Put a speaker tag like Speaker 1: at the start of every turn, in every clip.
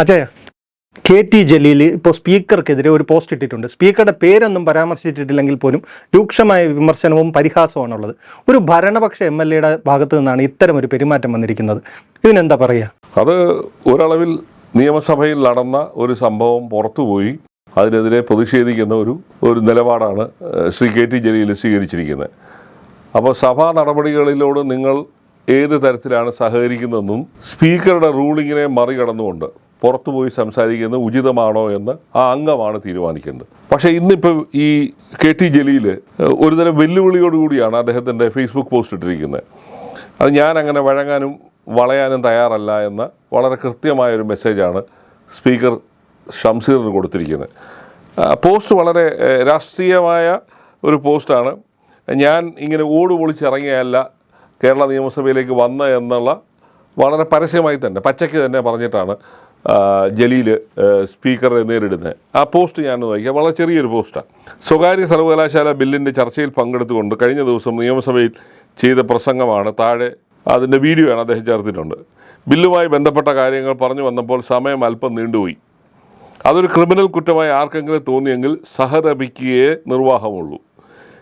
Speaker 1: അച്ഛാ K T Jaleel ഇപ്പോൾ സ്പീക്കർക്കെതിരെ ഒരു പോസ്റ്റ് ഇട്ടിട്ടുണ്ട്. സ്പീക്കറുടെ പേരൊന്നും പരാമർശിച്ചിട്ടില്ലെങ്കിൽ പോലും രൂക്ഷമായ വിമർശനവും പരിഹാസമാണുള്ളത് ഒരു ഭരണപക്ഷ എം എൽ എയുടെ ഭാഗത്തു നിന്നാണ് ഇത്തരം ഒരു പെരുമാറ്റം വന്നിരിക്കുന്നത്. ഇതിനെന്താ പറയുക?
Speaker 2: അത് ഒരളവിൽ നിയമസഭയിൽ നടന്ന ഒരു സംഭവം പുറത്തുപോയി. അതിനെതിരെ പ്രതിഷേധിക്കുന്ന ഒരു ഒരു നിലപാടാണ് ശ്രീ കെ ടി ജലീൽ സ്വീകരിച്ചിരിക്കുന്നത്. അപ്പോൾ സഭാ നടപടികളിലോട് നിങ്ങൾ ഏത് തരത്തിലാണ് സഹകരിക്കുന്നതെന്നും സ്പീക്കറുടെ റൂളിങ്ങിനെ മറികടന്നുകൊണ്ട് പുറത്തുപോയി സംസാരിക്കുന്നത് ഉചിതമാണോ എന്ന് ആ അംഗമാണ് തീരുമാനിക്കുന്നത്. പക്ഷേ ഇന്നിപ്പോൾ ഈ കെ ടി ജലീൽ ഒരുതരം വെല്ലുവിളിയോടുകൂടിയാണ് അദ്ദേഹത്തിന്റെ ഫേസ്ബുക്ക് പോസ്റ്റ് ഇട്ടിരിക്കുന്നത്. അത് ഞാൻ അങ്ങനെ വഴങ്ങാനും വളയാനും തയ്യാറല്ല എന്ന വളരെ കൃത്യമായൊരു മെസ്സേജാണ് സ്പീക്കർ ഷംസീറിന് കൊടുത്തിരിക്കുന്നത്. പോസ്റ്റ് വളരെ രാഷ്ട്രീയമായ ഒരു പോസ്റ്റാണ്. ഞാൻ ഇങ്ങനെ ഓട് പൊളിച്ചിറങ്ങിയല്ല കേരള നിയമസഭയിലേക്ക് വന്ന എന്നുള്ള വളരെ പരസ്യമായി തന്നെ പച്ചയ്ക്ക് തന്നെ പറഞ്ഞിട്ടാണ് ഏഹ്, സ്പീക്കറെ നേരിടുന്നത് ആ പോസ്റ്റ് ഞാൻ വായിക്കാം. വളരെ ചെറിയൊരു പോസ്റ്റാണ് സ്വകാര്യ സർവകലാശാല ബില്ലിന്റെ ചർച്ചയിൽ പങ്കെടുത്തുകൊണ്ട് കഴിഞ്ഞ ദിവസം നിയമസഭയിൽ ചെയ്ത പ്രസംഗമാണ് താഴെ അതിന്റെ ആണ് അദ്ദേഹം ചേർത്തിട്ടുണ്ട്. ബില്ലുമായി ബന്ധപ്പെട്ട കാര്യങ്ങൾ പറഞ്ഞു വന്നപ്പോൾ സമയം അല്പം നീണ്ടുപോയി. അതൊരു ക്രിമിനൽ കുറ്റമായി ആർക്കെങ്കിലും തോന്നിയെങ്കിൽ സഹതപിക്കുകയേ നിർവാഹമുള്ളൂ.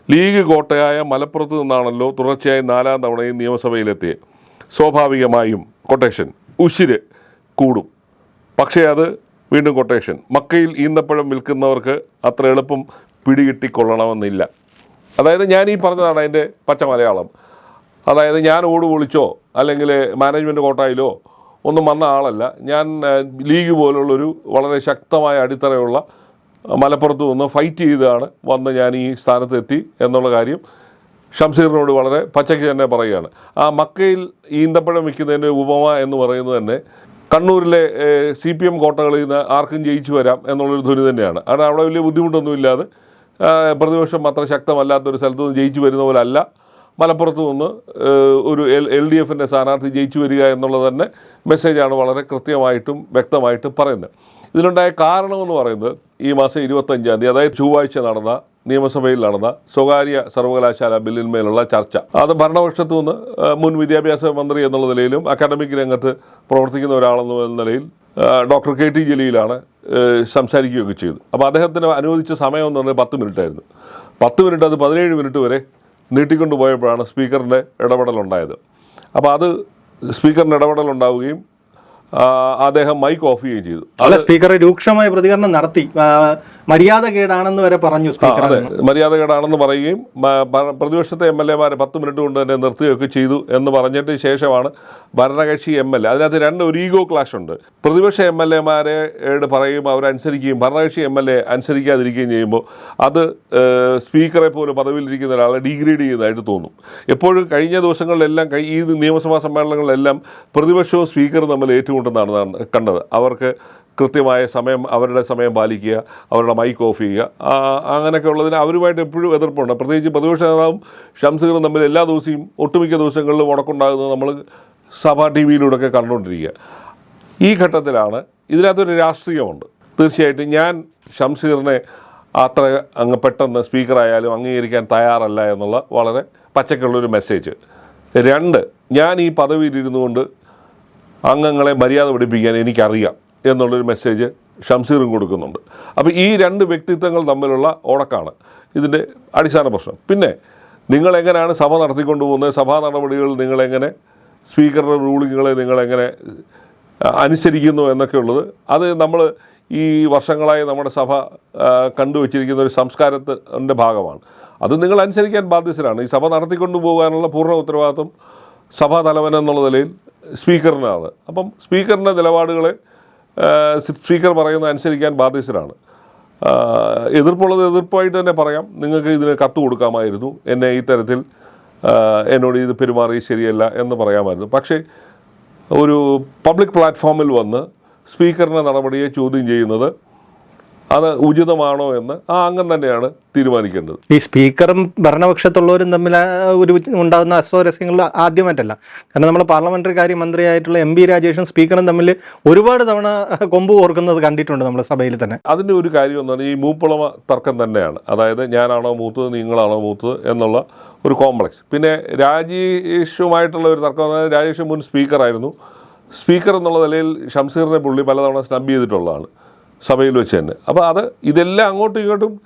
Speaker 2: ലീഗ് കോട്ടയായ മലപ്പുറത്ത് നിന്നാണല്ലോ തുടർച്ചയായി നാലാം തവണയും നിയമസഭയിലെത്തിയത് സ്വാഭാവികമായും കൊട്ടേഷൻ ഉശിര് കൂടും. പക്ഷേ അത് വീണ്ടും കൊട്ടേഷൻ മക്കയിൽ ഈന്തപ്പഴം വിൽക്കുന്നവർക്ക് അത്ര എളുപ്പം പിടികിട്ടിക്കൊള്ളണമെന്നില്ല. അതായത് ഞാൻ ഈ പറഞ്ഞതാണ് അതിന്റെ പച്ച മലയാളം. അതായത് ഞാൻ ഓട് പൊളിച്ചോ അല്ലെങ്കിൽ മാനേജ്മെന്റ് കോട്ടായിലോ ഒന്നും വന്ന ആളല്ല. ഞാൻ ലീഗ് പോലുള്ളൊരു വളരെ ശക്തമായ അടിത്തറയുള്ള മലപ്പുറത്ത് നിന്ന് ഫൈറ്റ് ചെയ്താണ് വന്ന് ഞാൻ ഈ സ്ഥാനത്തെത്തി എന്നുള്ള കാര്യം ഷംസീറിനോട് വളരെ പച്ചയ്ക്ക് തന്നെ പറയുകയാണ്. ആ മക്കയിൽ ഈന്തപ്പഴം വിൽക്കുന്നതിന്റെ ഉപമ എന്ന് പറയുന്നത് തന്നെ കണ്ണൂരിലെ സി പി എം കോട്ടകളിൽ നിന്ന് ആർക്കും ജയിച്ചു വരാം എന്നുള്ളൊരു ധ്വനി തന്നെയാണ്. കാരണം അവിടെ വലിയ ബുദ്ധിമുട്ടൊന്നുമില്ലാതെ പ്രതിപക്ഷം അത്ര ശക്തമല്ലാത്തൊരു സ്ഥലത്തു നിന്ന് ജയിച്ചു വരുന്ന പോലെ അല്ല മലപ്പുറത്ത് നിന്ന് ഒരു എൽ എൽ ഡി എഫിന്റെ സ്ഥാനാർത്ഥി ജയിച്ചു വരിക എന്നുള്ളത് തന്നെ മെസ്സേജാണ് വളരെ കൃത്യമായിട്ടും വ്യക്തമായിട്ടും പറയുന്നത്. ഇതിലുണ്ടായ കാരണമെന്ന് പറയുന്നത് ഈ മാസം ഇരുപത്തഞ്ചാം തീയതി അതായത് ചൊവ്വാഴ്ച നടന്ന നിയമസഭയിൽ നടന്ന സ്വകാര്യ സർവകലാശാല ബില്ലിന്മേലുള്ള ചർച്ച. അത് ഭരണപക്ഷത്തു നിന്ന് മുൻ വിദ്യാഭ്യാസ മന്ത്രി എന്നുള്ള നിലയിലും അക്കാഡമിക് രംഗത്ത് പ്രവർത്തിക്കുന്ന ഒരാളെന്ന നിലയിൽ ഡോക്ടർ കെ ടി ജലീലാണ് സംസാരിക്കുകയൊക്കെ ചെയ്തു അപ്പോൾ അദ്ദേഹത്തിന് അനുവദിച്ച സമയം എന്ന് പറഞ്ഞാൽ പത്ത് മിനിറ്റ് ആയിരുന്നു പത്ത് മിനിറ്റ് അത് പതിനേഴ് മിനിറ്റ് വരെ നീട്ടിക്കൊണ്ടുപോയപ്പോഴാണ് സ്പീക്കറിന്റെ ഇടപെടലുണ്ടായത്. അപ്പോൾ അത് സ്പീക്കറിന്റെ ഇടപെടലുണ്ടാവുകയും അദ്ദേഹം മൈക്ക് ഓഫ് ചെയ്യുകയും ചെയ്തു.
Speaker 1: അല്ല സ്പീക്കർ രൂക്ഷമായ പ്രതികരണം നടത്തി. മര്യാദകേടാണെന്ന് മര്യാദ കേടാണെന്ന് വരെ പറഞ്ഞു
Speaker 2: അതെ
Speaker 1: സ്പീക്കർ
Speaker 2: അതെ മര്യാദകേടാണെന്ന് പറയുകയും പ്രതിപക്ഷത്തെ എം എൽ എമാരെ പത്ത് മിനിറ്റ് കൊണ്ട് തന്നെ നിർത്തുകയൊക്കെ ചെയ്തു എന്ന് പറഞ്ഞിട്ട് ശേഷമാണ് ഭരണകക്ഷി എം എൽ എ. അതിനകത്ത് രണ്ട് ഒരു ഈഗോ ക്ലാഷ് ഉണ്ട്. പ്രതിപക്ഷ എം എൽ എമാരെ പറയും അവരനുസരിക്കുകയും ഭരണകക്ഷി എം എൽ എ അനുസരിക്കാതിരിക്കുകയും ചെയ്യുമ്പോൾ അത് സ്പീക്കറെ പോലെ പദവിയിലിരിക്കുന്ന ഒരാളെ ഡീഗ്രേഡ് ചെയ്യുന്നതായിട്ട് തോന്നും. എപ്പോഴും കഴിഞ്ഞ ദിവസങ്ങളിലെല്ലാം ഈ നിയമസഭാ സമ്മേളനങ്ങളിലെല്ലാം പ്രതിപക്ഷവും സ്പീക്കറും തമ്മിൽ ഏറ്റുമുട്ടുന്നതാണ് നാം കണ്ടത്. അവർക്ക് കൃത്യമായ സമയം അവരുടെ സമയം പാലിക്കുക അവരുടെ മൈക്ക് ഓഫ് ചെയ്യുക അങ്ങനെയൊക്കെ ഉള്ളതിന് അവരുമായിട്ട് എപ്പോഴും എതിർപ്പുണ്ട്. പ്രത്യേകിച്ച് പ്രതിപക്ഷ നേതാവും ഷംസീറും തമ്മിൽ എല്ലാ ദിവസവും ഒട്ടുമിക്ക ദിവസങ്ങളിലും ഉണക്കുണ്ടാകുന്നത് നമ്മൾ സഭാ ടി വിയിലൂടെയൊക്കെ കണ്ടുകൊണ്ടിരിക്കുക. ഈ ഘട്ടത്തിലാണ് ഇതിനകത്തൊരു രാഷ്ട്രീയമുണ്ട്. തീർച്ചയായിട്ടും ഞാൻ ഷംസീറിനെ അത്ര അങ്ങ് പെട്ടെന്ന് സ്പീക്കറായാലും അംഗീകരിക്കാൻ തയ്യാറല്ല എന്നുള്ള വളരെ പച്ചക്കുള്ളൊരു മെസ്സേജ് രണ്ട് ഞാൻ ഈ പദവിയിലിരുന്നു കൊണ്ട് അംഗങ്ങളെ മര്യാദ പഠിപ്പിക്കാൻ എനിക്കറിയാം എന്നുള്ളൊരു മെസ്സേജ് ഷംസീറും കൊടുക്കുന്നുണ്ട്. അപ്പോൾ ഈ രണ്ട് വ്യക്തിത്വങ്ങൾ തമ്മിലുള്ള ഓടക്കാണ് ഇതിന്റെ അടിസ്ഥാന പ്രശ്നം. പിന്നെ നിങ്ങളെങ്ങനെയാണ് സഭ നടത്തിക്കൊണ്ടു പോകുന്നത്? സഭാ നടപടികൾ നിങ്ങളെങ്ങനെ? സ്പീക്കറുടെ റൂളിങ്ങുകളെ നിങ്ങളെങ്ങനെ അനുസരിക്കുന്നു എന്നൊക്കെയുള്ളത് അത് നമ്മൾ ഈ വർഷങ്ങളായി നമ്മുടെ സഭ കണ്ടുവച്ചിരിക്കുന്ന ഒരു സംസ്കാരത്തിന്റെ ഭാഗമാണ്. അത് നിങ്ങൾ അനുസരിക്കാൻ ബാധ്യസ്ഥരാണ്. ഈ സഭ നടത്തിക്കൊണ്ടു പോകാനുള്ള പൂർണ ഉത്തരവാദിത്വം സഭാ തലവൻ എന്നുള്ള നിലയിൽ സ്പീക്കറിനാണ്. അപ്പം സ്പീക്കറിന്റെ നിലപാടുകളെ സ്പീക്കർ പറയുന്ന അനുസരിക്കാൻ ബാധ്യസ്ഥരാണ്. എതിർപ്പുള്ളത് എതിർപ്പായിട്ട് തന്നെ പറയാം. നിങ്ങൾക്ക് ഇതിന് കത്ത് കൊടുക്കാമായിരുന്നു. എന്നെ ഈ തരത്തിൽ എന്നോട് ഇത് പെരുമാറി ശരിയല്ല എന്ന് പറയാമായിരുന്നു. പക്ഷേ ഒരു പബ്ലിക് പ്ലാറ്റ്ഫോമിൽ വന്ന് സ്പീക്കറിന്റെ നടപടിയെ ചോദ്യം ചെയ്യുന്നത് അത് ഉചിതമാണോ എന്ന് ആ അംഗം തന്നെയാണ് തീരുമാനിക്കേണ്ടത്.
Speaker 1: ഈ സ്പീക്കറും ഭരണപക്ഷത്തുള്ളവരും തമ്മിൽ ഒരു ഉണ്ടാകുന്ന അസ്വാരസ്യങ്ങൾ ആദ്യമായിട്ടല്ല. കാരണം നമ്മൾ പാർലമെന്ററി കാര്യ മന്ത്രിയായിട്ടുള്ള എം പി രാജേഷും സ്പീക്കറും തമ്മിൽ ഒരുപാട് തവണ കൊമ്പ് ഓർക്കുന്നത് കണ്ടിട്ടുണ്ട് നമ്മുടെ സഭയിൽ തന്നെ.
Speaker 2: അതിന്റെ ഒരു കാര്യം എന്ന് പറഞ്ഞാൽ ഈ മൂപ്പുളമ തർക്കം തന്നെയാണ്. അതായത് ഞാനാണോ മൂത്തത് നിങ്ങളാണോ മൂത്തത് എന്നുള്ള ഒരു കോംപ്ലക്സ്. പിന്നെ രാജേഷുമായിട്ടുള്ള ഒരു തർക്കം രാജേഷ് മുൻ സ്പീക്കറായിരുന്നു. സ്പീക്കർ എന്നുള്ള നിലയിൽ ഷംസീറിനെ പുള്ളി പലതവണ സ്നബ് ചെയ്തിട്ടുള്ളതാണ്. സഭയിൽ വെച്ച് തന്നെ. അപ്പോൾ അത് ഇതെല്ലാം അങ്ങോട്ടും ഇങ്ങോട്ടും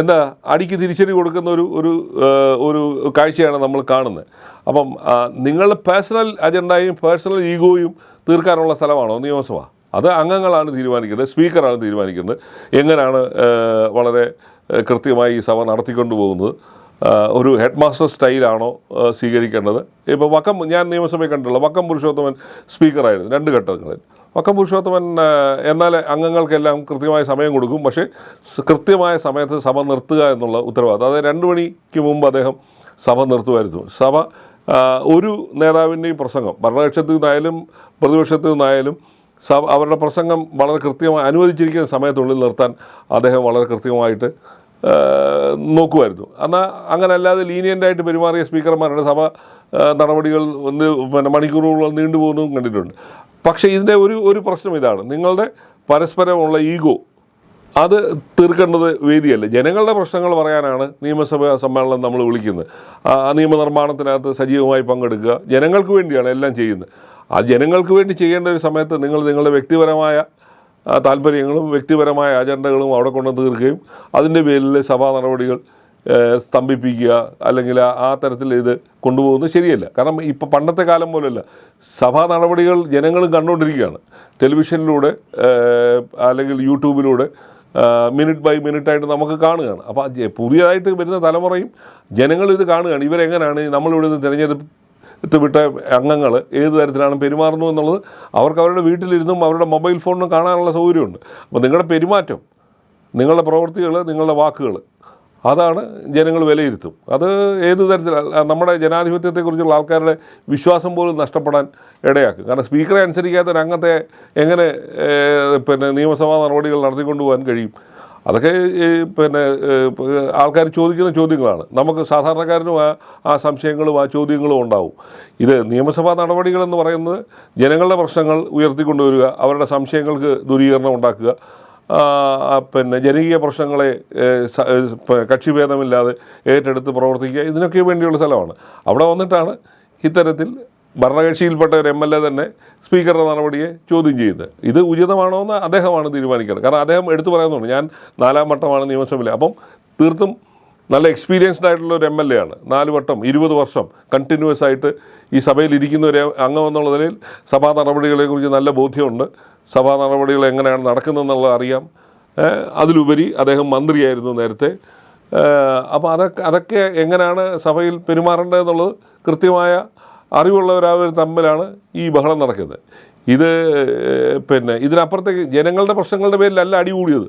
Speaker 2: എന്താ അടിക്ക് തിരിച്ചടി കൊടുക്കുന്ന ഒരു ഒരു ഒരു കാഴ്ചയാണ് നമ്മൾ കാണുന്നത്. അപ്പം നിങ്ങളുടെ പേഴ്സണൽ അജണ്ടയും പേഴ്സണൽ ഈഗോയും തീർക്കാനുള്ള സ്ഥലമാണോ നിയമസഭ? അത് അംഗങ്ങളാണ് തീരുമാനിക്കുന്നത് സ്പീക്കറാണ് തീരുമാനിക്കുന്നത്. എങ്ങനെയാണ് വളരെ കൃത്യമായി ഈ സഭ നടത്തിക്കൊണ്ടു പോകുന്നത്? ഒരു ഹെഡ് മാസ്റ്റർ സ്റ്റൈലാണോ സ്വീകരിക്കേണ്ടത്? ഇപ്പോൾ വക്കം ഞാൻ നിയമസഭയിൽ കണ്ടിട്ടുള്ള വക്കം പുരുഷോത്തമൻ സ്പീക്കറായിരുന്നു രണ്ട് ഘട്ടങ്ങളിൽ. വക്കം പുരുഷോത്തമൻ എന്നാൽ അംഗങ്ങൾക്കെല്ലാം കൃത്യമായ സമയം കൊടുക്കും. പക്ഷേ കൃത്യമായ സമയത്ത് സഭ നിർത്തുക എന്നുള്ള ഉത്തരവാദിത്തം. അതായത് രണ്ട് മണിക്ക് മുമ്പ് അദ്ദേഹം സഭ നിർത്തുമായിരുന്നു. സഭ ഒരു നേതാവിന്റെയും പ്രസംഗം ഭരണപക്ഷത്തു നിന്നായാലും പ്രതിപക്ഷത്തു നിന്നായാലും സഭ അവരുടെ പ്രസംഗം വളരെ കൃത്യമായി അനുവദിച്ചിരിക്കുന്ന സമയത്തുള്ളിൽ നിർത്താൻ അദ്ദേഹം വളരെ കൃത്യമായിട്ട് നോക്കുമായിരുന്നു. എന്നാൽ അങ്ങനെ അല്ലാതെ ലീനിയന്റായിട്ട് പെരുമാറിയ സ്പീക്കർമാരുടെ സഭ നടപടികൾ ഒന്ന് പിന്നെ മണിക്കൂറുകളോളം നീണ്ടുപോകുന്നതും കണ്ടിട്ടുണ്ട്. പക്ഷേ ഇതിന്റെ ഒരു ഒരു പ്രശ്നം ഇതാണ്. നിങ്ങളുടെ പരസ്പരമുള്ള ഈഗോ അത് തീർക്കേണ്ടത് വേദിയല്ല. ജനങ്ങളുടെ പ്രശ്നങ്ങൾ പറയാനാണ് നിയമസഭാ സമ്മേളനം നമ്മൾ വിളിക്കുന്നത്. ആ നിയമനിർമ്മാണത്തിനകത്ത് സജീവമായി പങ്കെടുക്കുക ജനങ്ങൾക്ക് വേണ്ടിയാണ് എല്ലാം ചെയ്യുന്നത്. ആ ജനങ്ങൾക്ക് വേണ്ടി ചെയ്യേണ്ട ഒരു സമയത്ത് നിങ്ങൾ നിങ്ങളുടെ വ്യക്തിപരമായ താല്പര്യങ്ങളും വ്യക്തിപരമായ അജണ്ടകളും അവിടെ കൊണ്ടു തീർക്കുകയും അതിന്റെ പേരിൽ സഭാ നടപടികൾ സ്തംഭിപ്പിക്കുക അല്ലെങ്കിൽ ആ- തരത്തിൽ ഇത് കൊണ്ടുപോകുന്നത് ശരിയല്ല. കാരണം ഇപ്പം പണ്ടത്തെ കാലം പോലെയല്ല. സഭാ നടപടികൾ ജനങ്ങളും കണ്ടുകൊണ്ടിരിക്കുകയാണ്. ടെലിവിഷനിലൂടെ അല്ലെങ്കിൽ യൂട്യൂബിലൂടെ മിനിറ്റ് ബൈ മിനിറ്റ് ആയിട്ട് നമുക്ക് കാണുകയാണ്. അപ്പോൾ പുതിയതായിട്ട് വരുന്ന തലമുറയും ജനങ്ങൾ ഇത് കാണുകയാണ്. ഇവരെങ്ങനെയാണ് നമ്മളിവിടെ നിന്ന് തിരഞ്ഞെടുത്ത് വിട്ട അംഗങ്ങൾ ഏത് തരത്തിലാണ് പെരുമാറുന്നു എന്നുള്ളത് അവർക്ക് അവരുടെ വീട്ടിലിരുന്നും അവരുടെ മൊബൈൽ ഫോണിനും കാണാനുള്ള സൗകര്യമുണ്ട്. അപ്പോൾ നിങ്ങളുടെ പെരുമാറ്റം നിങ്ങളുടെ പ്രവൃത്തികൾ നിങ്ങളുടെ വാക്കുകൾ അതാണ് ജനങ്ങൾ വിലയിരുത്തും. അത് ഏത് തരത്തിൽ നമ്മുടെ ജനാധിപത്യത്തെക്കുറിച്ചുള്ള ആൾക്കാരുടെ വിശ്വാസം പോലും നഷ്ടപ്പെടാൻ ഇടയാക്കും. കാരണം സ്പീക്കറെ അനുസരിക്കാത്ത അംഗത്തെ എങ്ങനെ പിന്നെ നിയമസഭാ നടപടികൾ നടത്തിക്കൊണ്ടുപോകാൻ കഴിയും? അതൊക്കെ പിന്നെ ആൾക്കാർ ചോദിക്കുന്ന ചോദ്യങ്ങളാണ്. നമുക്ക് സാധാരണക്കാരനും ആ ആ സംശയങ്ങളും ആ ചോദ്യങ്ങളും ഉണ്ടാവും. ഇത് നിയമസഭാ നടപടികളെന്ന് പറയുന്നത് ജനങ്ങളുടെ പ്രശ്നങ്ങൾ ഉയർത്തിക്കൊണ്ടുവരിക അവരുടെ സംശയങ്ങൾക്ക് ദൂരീകരണം ഉണ്ടാക്കുക പിന്നെ ജനകീയ പ്രശ്നങ്ങളെ കക്ഷിഭേദമില്ലാതെ ഏറ്റെടുത്ത് പ്രവർത്തിക്കുക ഇതിനൊക്കെ വേണ്ടിയുള്ള സ്ഥലമാണ്. അവിടെ വന്നിട്ടാണ് ഇത്തരത്തിൽ ഭരണകക്ഷിയിൽപ്പെട്ട ഒരു എം എൽ എ തന്നെ സ്പീക്കറുടെ നടപടിയെ ചോദ്യം ചെയ്യുന്നത്. ഇത് ഉചിതമാണോ എന്ന് അദ്ദേഹമാണ് തീരുമാനിക്കുന്നത് കാരണം അദ്ദേഹം എടുത്തു പറയുന്നുണ്ട് ഞാൻ നാലാം വട്ടമാണ് നിയമസഭയിൽ അപ്പം തീർത്തും നല്ല എക്സ്പീരിയൻസ്ഡ് ആയിട്ടുള്ള ഒരു എം എൽ എ ആണ്. നാല് വട്ടം ഇരുപത് വർഷം കണ്ടിന്യൂസ് ആയിട്ട് ഈ സഭയിൽ ഇരിക്കുന്ന ഒരു അംഗം എന്നുള്ള നിലയിൽ സഭാ നടപടികളെക്കുറിച്ച് നല്ല ബോധ്യമുണ്ട്. സഭാ നടപടികൾ എങ്ങനെയാണ് നടക്കുന്നതെന്നുള്ളത് അറിയാം. അതിലുപരി അദ്ദേഹം മന്ത്രിയായിരുന്നു നേരത്തെ. അപ്പോൾ അതൊക്കെ അതൊക്കെ എങ്ങനെയാണ് സഭയിൽ പെരുമാറേണ്ടതെന്നുള്ളത് കൃത്യമായ അറിവുള്ളവരവർ തമ്മിലാണ് ഈ ബഹളം നടക്കുന്നത്. ഇത് പിന്നെ ഇതിനപ്പുറത്തേക്ക് ജനങ്ങളുടെ പ്രശ്നങ്ങളുടെ പേരിലല്ല അടി കൂടിയത്.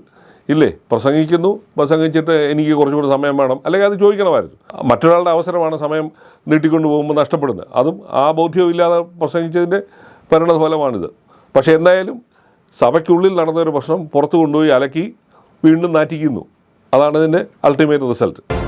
Speaker 2: ഇല്ലേ? പ്രസംഗിക്കുന്നു പ്രസംഗിച്ചിട്ട് എനിക്ക് കുറച്ചുകൂടി സമയം വേണം. അല്ലെങ്കിൽ അത് ചോദിക്കണമായിരുന്നു. മറ്റൊരാളുടെ അവസരമാണ് സമയം നീട്ടിക്കൊണ്ട് പോകുമ്പോൾ നഷ്ടപ്പെടുന്നത്. അതും ആ ബോധ്യമില്ലാതെ പ്രസംഗിച്ചതിന്റെ പരിണതഫലമാണിത്. പക്ഷേ എന്തായാലും സഭയ്ക്കുള്ളിൽ നടന്ന ഒരു പ്രശ്നം പുറത്തു കൊണ്ടുപോയി അലക്കി വീണ്ടും നാറ്റിക്കുന്നു. അതാണ് ഇതിന്റെ അൾട്ടിമേറ്റ് റിസൾട്ട്